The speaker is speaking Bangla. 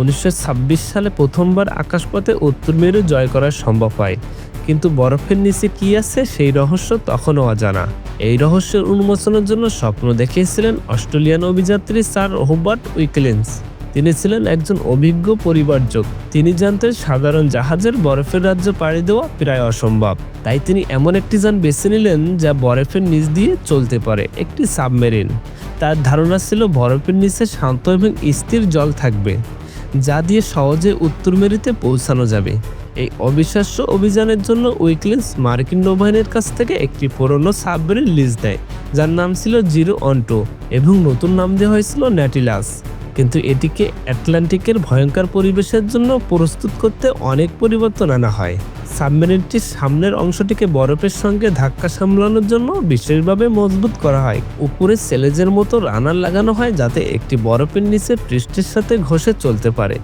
উনিশশো ছাব্বিশ সালে প্রথমবার আকাশপথে উত্তর মেরু জয় করা সম্ভব হয়। কিন্তু বরফের নিচে কি আছে সেই রহস্য তখনও অজানা। এই রহস্যের উন্মোচনের জন্য স্বপ্ন দেখিয়েছিলেন অস্ট্রেলিয়ান অভিযাত্রী স্যার হোবার্ট উইকলেন্স। তিনি ছিলেন একজন অভিজ্ঞ পরিবারযোগ তিনি জানতেন সাধারণ জাহাজের বরফের রাজ্য পাড়ি দেওয়া প্রায় অসম্ভব। তাই তিনি এমন একটি যান বেছে নিলেন যা বরফের নিচ দিয়ে চলতে পারে, একটি সাবমেরিন। তার ধারণা ছিল বরফের নিচে শান্ত এবং স্থির জল থাকবে। যা দিয়ে সহজে উত্তর মেরুতে পৌঁছানো যাবে। এই অবিশ্বাস্য অভিযানের জন্য উইকলেন্স মার্কিন নৌবাহিনীর কাছ থেকে একটি পুরনো সাবমেরিন লিজ দেয়, যার নাম ছিল জিরো অন্টো এবং নতুন নাম দেওয়া হয়েছিল ন্যাটিলাস। কিন্তু এটিকে অ্যাটলান্টিকের ভয়ঙ্কর পরিবেশের জন্য প্রস্তুত করতে অনেক পরিবর্তন আনা হয়। সাবমেরিনটির সামনের অংশটিকে বরফের সঙ্গে ধাক্কা সামলানোর জন্য বিশেষভাবে মজবুত করা হয়। উপরে সেলেজের মতো রানার লাগানো হয় যাতে একটি বরফের নিচে পৃষ্ঠের সাথে ঘষে চলতে পারে।